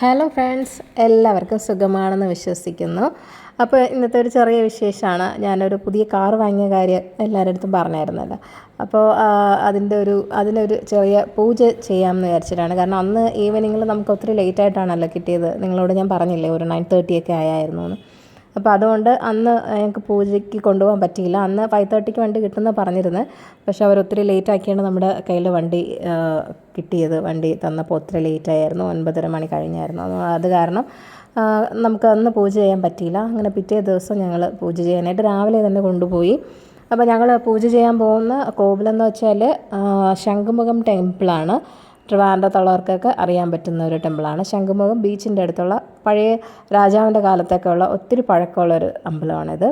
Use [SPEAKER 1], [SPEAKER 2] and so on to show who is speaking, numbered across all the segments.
[SPEAKER 1] Hello friends എല്ലാവർക്കും സുഖമാണെന്ന് വിശ്വസിക്കുന്നു. അപ്പോൾ ഇന്നത്തെ ഒരു ചെറിയ വിശേഷമാണ്. ഞാനൊരു പുതിയ കാർ വാങ്ങിയ കാര്യം എല്ലാവരുടെ അടുത്തും പറഞ്ഞായിരുന്നല്ലോ. അപ്പോൾ അതിന്റെ ഒരു അതിനൊരു ചെറിയ പൂജ ചെയ്യാമെന്ന് വിചാരിച്ചിട്ടാണ്. കാരണം അന്ന് ഈവനിങ്ങിൽ നമുക്ക് ഒത്തിരി ലേറ്റ് ആയിട്ടാണല്ലോ കിട്ടിയത്. നിങ്ങളോട് ഞാൻ പറഞ്ഞില്ലേ ഒരു നയൻ തേർട്ടിയൊക്കെ ആയായിരുന്നു എന്ന്. അപ്പോൾ അതുകൊണ്ട് അന്ന് ഞങ്ങൾക്ക് പൂജയ്ക്ക് കൊണ്ടുപോകാൻ പറ്റിയില്ല. അന്ന് ഫൈവ് തേർട്ടിക്ക് വണ്ടി കിട്ടുമെന്ന് പറഞ്ഞിരുന്നു. പക്ഷെ അവർ ഒത്തിരി ലേറ്റ് ആക്കിയാണ് നമ്മുടെ കയ്യിൽ വണ്ടി കിട്ടിയത്. വണ്ടി തന്നപ്പോൾ ഒത്തിരി ലേറ്റ് ആയിരുന്നു. ഒൻപതര മണി കഴിഞ്ഞായിരുന്നു. അത് കാരണം നമുക്ക് അന്ന് പൂജ ചെയ്യാൻ പറ്റിയില്ല. അങ്ങനെ പിറ്റേ ദിവസം ഞങ്ങൾ പൂജ ചെയ്യാനായിട്ട് രാവിലെ തന്നെ കൊണ്ടുപോയി. അപ്പോൾ ഞങ്ങൾ പൂജ ചെയ്യാൻ പോകുന്ന കോവിലെന്ന് വെച്ചാൽ ശംഖുമുഖം ടെമ്പിളാണ് ട്രിവാൻഡ്രത്തുള്ളവർക്കൊക്കെ അറിയാൻ പറ്റുന്ന ഒരു ടെമ്പിളാണ്. ശംഖുമുഖം ബീച്ചിന്റെ അടുത്തുള്ള പഴയ രാജാവിന്റെ കാലത്തൊക്കെ ഉള്ള ഒത്തിരി പഴക്കമുള്ളൊരു അമ്പലമാണിത്.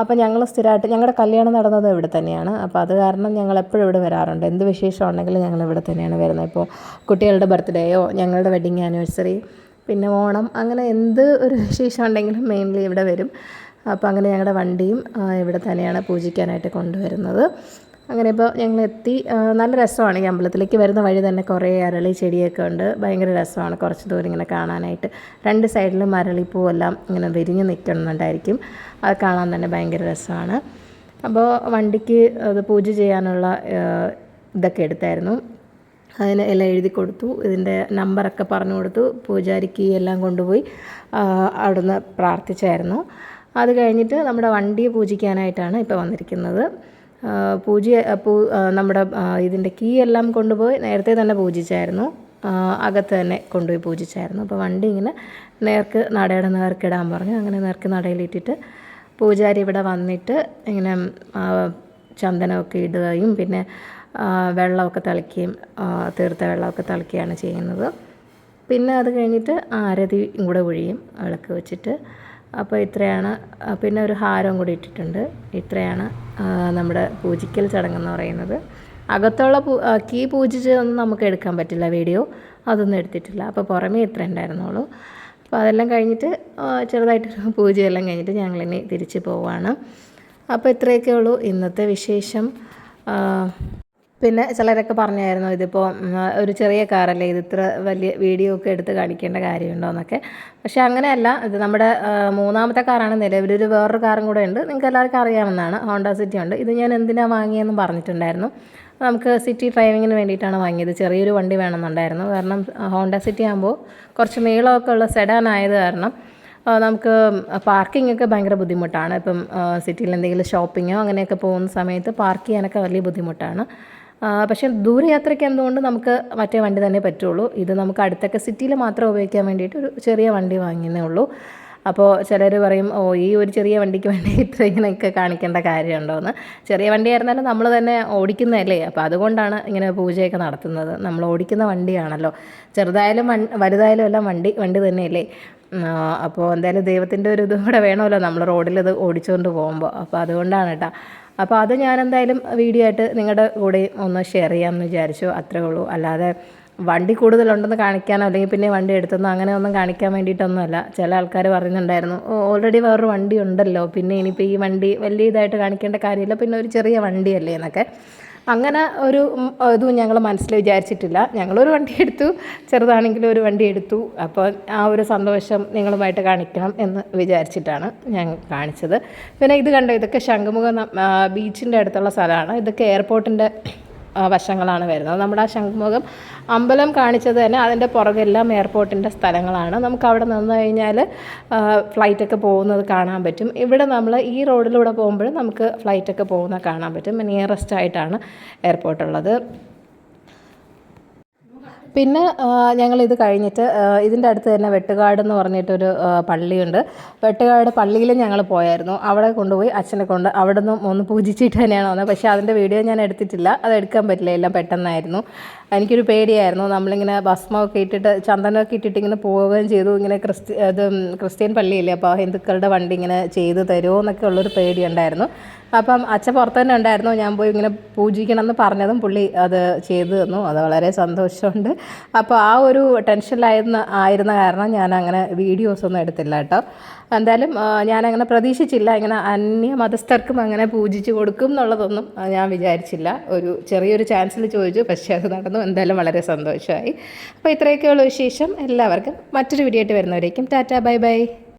[SPEAKER 1] അപ്പോൾ ഞങ്ങൾ സ്ഥിരമായിട്ട് ഞങ്ങളുടെ കല്യാണം നടന്നത് ഇവിടെ തന്നെയാണ്. അപ്പോൾ അത് കാരണം ഞങ്ങൾ എപ്പോഴും ഇവിടെ വരാറുണ്ട്. എന്ത് വിശേഷം ഉണ്ടെങ്കിലും ഞങ്ങൾ ഇവിടെ തന്നെയാണ് വരുന്നത്. ഇപ്പോൾ കുട്ടികളുടെ ബർത്ത്ഡേയോ ഞങ്ങളുടെ വെഡിങ് ആനിവേഴ്സറി പിന്നെ ഓണം അങ്ങനെ എന്ത് ഒരു വിശേഷം ഉണ്ടെങ്കിലും മെയിൻലി ഇവിടെ വരും. അപ്പോൾ അങ്ങനെ ഞങ്ങളുടെ വണ്ടിയും ഇവിടെ തന്നെയാണ് പൂജിക്കാനായിട്ട് കൊണ്ടുവരുന്നത്. അങ്ങനെ ഇപ്പോൾ ഞങ്ങൾ എത്തി നല്ല രസമാണ് ഈ അമ്പലത്തിലേക്ക് വരുന്ന വഴി തന്നെ കുറേ അരളി ചെടിയൊക്കെ ഉണ്ട്. ഭയങ്കര രസമാണ് കുറച്ച് ദൂരം ഇങ്ങനെ കാണാനായിട്ട്. രണ്ട് സൈഡിലും മരളിപ്പൂവെല്ലാം ഇങ്ങനെ വിരിഞ്ഞ് നിൽക്കുന്നുണ്ടായിരിക്കും. അത് കാണാൻ തന്നെ ഭയങ്കര രസമാണ്. അപ്പോൾ വണ്ടിക്ക് അത് പൂജ ചെയ്യാനുള്ള ഇതൊക്കെ എടുത്തായിരുന്നു. അതിന് എല്ലാം എഴുതി കൊടുത്തു. ഇതിന്റെ നമ്പറൊക്കെ പറഞ്ഞു കൊടുത്തു. പൂജാരിക്ക് എല്ലാം കൊണ്ടുപോയി അവിടുന്ന് പ്രാർത്ഥിച്ചായിരുന്നു. അത് കഴിഞ്ഞിട്ട് നമ്മുടെ വണ്ടിയെ പൂജിക്കാനായിട്ടാണ് ഇപ്പോൾ വന്നിരിക്കുന്നത്. പൂജ നമ്മുടെ ഇതിന്റെ കീ എല്ലാം കൊണ്ടുപോയി നേരത്തെ തന്നെ പൂജിച്ചായിരുന്നു. അകത്ത് തന്നെ കൊണ്ടുപോയി പൂജിച്ചായിരുന്നു. അപ്പോൾ വണ്ടി ഇങ്ങനെ നേർക്ക് നടയുടെ നേർക്കിടാൻ പറഞ്ഞു. അങ്ങനെ നേർക്ക് നടയിലിട്ടിട്ട് പൂജാരി ഇവിടെ വന്നിട്ട് ഇങ്ങനെ ചന്ദനമൊക്കെ ഇടുകയും പിന്നെ വെള്ളമൊക്കെ തളിക്കുകയും തീർത്ത വെള്ളമൊക്കെ തളിക്കുകയാണ് ചെയ്യുന്നത്. പിന്നെ അത് കഴിഞ്ഞിട്ട് ആരതി കൂടെ ഒഴിയും. വിളക്ക് വെച്ചിട്ട് അപ്പോൾ ഇത്രയാണ്. പിന്നെ ഒരു ഹാരവും കൂടി ഇട്ടിട്ടുണ്ട്. ഇത്രയാണ് നമ്മുടെ പൂജിക്കൽ ചടങ്ങെന്ന് പറയുന്നത്. അകത്തുള്ള പൂ കീ പൂജിച്ചതൊന്നും നമുക്ക് എടുക്കാൻ പറ്റില്ല വീഡിയോ. അതൊന്നും എടുത്തിട്ടില്ല. അപ്പോൾ പുറമേ ഇത്ര ഉണ്ടായിരുന്നുള്ളൂ. അപ്പോൾ അതെല്ലാം കഴിഞ്ഞിട്ട് ചെറുതായിട്ടൊരു പൂജയെല്ലാം കഴിഞ്ഞിട്ട് ഞങ്ങളിനി തിരിച്ച് പോവാണ്. അപ്പോൾ ഇത്രയൊക്കെ ഉള്ളൂ ഇന്നത്തെ വിശേഷം. പിന്നെ ചിലരൊക്കെ പറഞ്ഞായിരുന്നു ഇതിപ്പോൾ ഒരു ചെറിയ കാറല്ലേ ഇത് ഇത്ര വലിയ വീഡിയോ ഒക്കെ എടുത്ത് കാണിക്കേണ്ട കാര്യമുണ്ടോ പക്ഷെ അങ്ങനെയല്ല ഇത് നമ്മുടെ മൂന്നാമത്തെ കാറാണ് നിലവിലൊരു വേറൊരു കാറും കൂടെ ഉണ്ട്. നിങ്ങൾക്ക് എല്ലാവർക്കും അറിയാമെന്നാണ് ഹോണ്ട സിറ്റി ഉണ്ട്. ഇത് ഞാൻ എന്തിനാണ് വാങ്ങിയെന്ന് പറഞ്ഞിട്ടുണ്ടായിരുന്നു. നമുക്ക് സിറ്റി ഡ്രൈവിങ്ങിന് വേണ്ടിയിട്ടാണ് വാങ്ങിയത്. ചെറിയൊരു വണ്ടി വേണമെന്നുണ്ടായിരുന്നു. കാരണം ഹോണ്ട സിറ്റി ആകുമ്പോൾ കുറച്ച് നീളമൊക്കെ ഉള്ള സെഡാൻ ആയത് കാരണം നമുക്ക് പാർക്കിംഗ് ഒക്കെ ഭയങ്കര ബുദ്ധിമുട്ടാണ്. ഇപ്പം സിറ്റിയിൽ എന്തെങ്കിലും ഷോപ്പിങ്ങോ അങ്ങനെയൊക്കെ പോകുന്ന സമയത്ത് പാർക്ക് ചെയ്യാനൊക്കെ വലിയ ബുദ്ധിമുട്ടാണ്. പക്ഷേ ദൂരയാത്രയ്ക്ക് എന്തുകൊണ്ട് നമുക്ക് മറ്റേ വണ്ടി തന്നെ പറ്റുള്ളൂ? ഇത് നമുക്ക് അടുത്തൊക്കെ സിറ്റിയിൽ മാത്രം ഉപയോഗിക്കാൻ വേണ്ടിയിട്ട് ഒരു ചെറിയ വണ്ടി വാങ്ങിയെന്നേ ഉള്ളൂ. അപ്പോൾ ചിലർ പറയും ഓ ഈ ഒരു ചെറിയ വണ്ടിക്ക് വേണ്ടി ഇത്ര ഇങ്ങനെയൊക്കെ കാണിക്കേണ്ട കാര്യമുണ്ടോ എന്ന് ചെറിയ വണ്ടിയായിരുന്നാലും നമ്മൾ തന്നെ ഓടിക്കുന്നതല്ലേ? അപ്പോൾ അതുകൊണ്ടാണ് ഇങ്ങനെ പൂജയൊക്കെ നടത്തുന്നത്. നമ്മൾ ഓടിക്കുന്ന വണ്ടിയാണല്ലോ. ചെറുതായാലും വൺ വലുതായാലും എല്ലാം വണ്ടി വണ്ടി തന്നെയല്ലേ? അപ്പോൾ എന്തായാലും ദൈവത്തിന്റെ ഒരു ഇതും കൂടെ വേണമല്ലോ നമ്മൾ റോഡിൽ ഇത് ഓടിച്ചുകൊണ്ട് പോകുമ്പോൾ അപ്പോൾ അതുകൊണ്ടാണ് കേട്ടോ അപ്പോൾ അത് ഞാൻ എന്തായാലും വീഡിയോ ആയിട്ട് നിങ്ങളുടെ കൂടെ ഒന്ന് ഷെയർ ചെയ്യാമെന്ന് വിചാരിച്ചു അത്രേ ഉള്ളൂ. അല്ലാതെ വണ്ടി കൂടുതലുണ്ടെന്ന് കാണിക്കാനോ അല്ലെങ്കിൽ പിന്നെ വണ്ടി എടുത്തെന്നോ അങ്ങനെ ഒന്നും കാണിക്കാൻ വേണ്ടിയിട്ടൊന്നുമല്ല. ചില ആൾക്കാർ പറയുന്നുണ്ടായിരുന്നു ഓൾറെഡി വേറൊരു വണ്ടി ഉണ്ടല്ലോ. പിന്നെ ഇനിയിപ്പോൾ ഈ വണ്ടി വലിയ ഇതായിട്ട് കാണിക്കേണ്ട കാര്യമില്ല. പിന്നെ ഒരു ചെറിയ വണ്ടിയല്ലേ എന്നൊക്കെ. അങ്ങനെ ഒരു ഇതും ഞങ്ങൾ മനസ്സിൽ വിചാരിച്ചിട്ടില്ല. ഞങ്ങളൊരു വണ്ടി എടുത്തു ചെറുതാണെങ്കിലും ഒരു വണ്ടി എടുത്തു. അപ്പോൾ ആ ഒരു സന്തോഷം നിങ്ങളുമായിട്ട് കാണിക്കണം എന്ന് വിചാരിച്ചിട്ടാണ് ഞാൻ കാണിച്ചത്. പിന്നെ ഇത് കണ്ടോ ഇതൊക്കെ ശംഖുമുഖം ബീച്ചിന്റെ അടുത്തുള്ള സ്ഥലമാണ്. ഇതൊക്കെ എയർപോർട്ടിന്റെ വശങ്ങളാണ് വരുന്നത്. നമ്മുടെ ആ ശംഖുമുഖം അമ്പലം കാണിച്ചത് തന്നെ അതിന്റെ പുറകെല്ലാം എയർപോർട്ടിന്റെ സ്ഥലങ്ങളാണ്. നമുക്ക് അവിടെ നിന്ന് കഴിഞ്ഞാൽ ഫ്ലൈറ്റൊക്കെ പോകുന്നത് കാണാൻ പറ്റും. ഇവിടെ നമ്മൾ ഈ റോഡിലൂടെ പോകുമ്പോൾ നമുക്ക് ഫ്ലൈറ്റൊക്കെ പോകുന്നത് കാണാൻ പറ്റും. നിയറസ്റ്റ് ആയിട്ടാണ് എയർപോർട്ടുള്ളത്. പിന്നെ ഞങ്ങളിത് കഴിഞ്ഞിട്ട് ഇതിന്റെ അടുത്ത് തന്നെ വെട്ടുകാട് എന്ന് പറഞ്ഞിട്ടൊരു പള്ളിയുണ്ട്. വെട്ടുകാട് പള്ളിയിൽ ഞങ്ങൾ പോയായിരുന്നു. അവിടെ കൊണ്ടുപോയി അച്ഛനെ കൊണ്ട് അവിടെ നിന്ന് ഒന്ന് പൂജിച്ചിട്ട് തന്നെയാണ് വന്നത്. പക്ഷേ അതിന്റെ വീഡിയോ ഞാൻ എടുത്തിട്ടില്ല. അത് എടുക്കാൻ പറ്റില്ല. എല്ലാം പെട്ടെന്നായിരുന്നു. എനിക്കൊരു പേടിയായിരുന്നു. നമ്മളിങ്ങനെ ഭസ്മമൊക്കെ ഇട്ടിട്ട് ചന്ദനമൊക്കെ ഇട്ടിട്ട് ഇങ്ങനെ പോവുകയും ചെയ്തു. ഇങ്ങനെ ക്രിസ്ത്യ ഇത് ക്രിസ്ത്യൻ പള്ളിയില്ലേ? അപ്പോൾ ഹിന്ദുക്കളുടെ വണ്ടി ഇങ്ങനെ ചെയ്ത് തരുമോ എന്നൊക്കെ ഉള്ളൊരു പേടിയുണ്ടായിരുന്നു. അപ്പം അച്ഛൻ പുറത്ത് തന്നെ ഉണ്ടായിരുന്നു. ഞാൻ പോയി ഇങ്ങനെ പൂജിക്കണം എന്ന് പറഞ്ഞതും പുള്ളി അത് ചെയ്തു തന്നു. അത് വളരെ സന്തോഷമുണ്ട്. അപ്പോൾ ആ ഒരു ടെൻഷനിലായിരുന്ന ആയിരുന്ന കാരണം ഞാൻ അങ്ങനെ വീഡിയോസ് ഒന്നും എടുത്തില്ല കേട്ടോ. എന്തായാലും ഞാനങ്ങനെ പ്രതീക്ഷിച്ചില്ല. ഇങ്ങനെ അന്യ മതസ്ഥർക്കും അങ്ങനെ പൂജിച്ച് കൊടുക്കും എന്നുള്ളതൊന്നും ഞാൻ വിചാരിച്ചില്ല. ഒരു ചെറിയൊരു ചാൻസിൽ ചോദിച്ചു. പക്ഷേ അത് നടന്നു. എന്തായാലും വളരെ സന്തോഷമായി. അപ്പോൾ ഇത്രയൊക്കെയുള്ള വിശേഷം. എല്ലാവർക്കും മറ്റൊരു വീഡിയോ ആയിട്ട് വരുന്നവരേക്കും ടാറ്റ. Bye bye.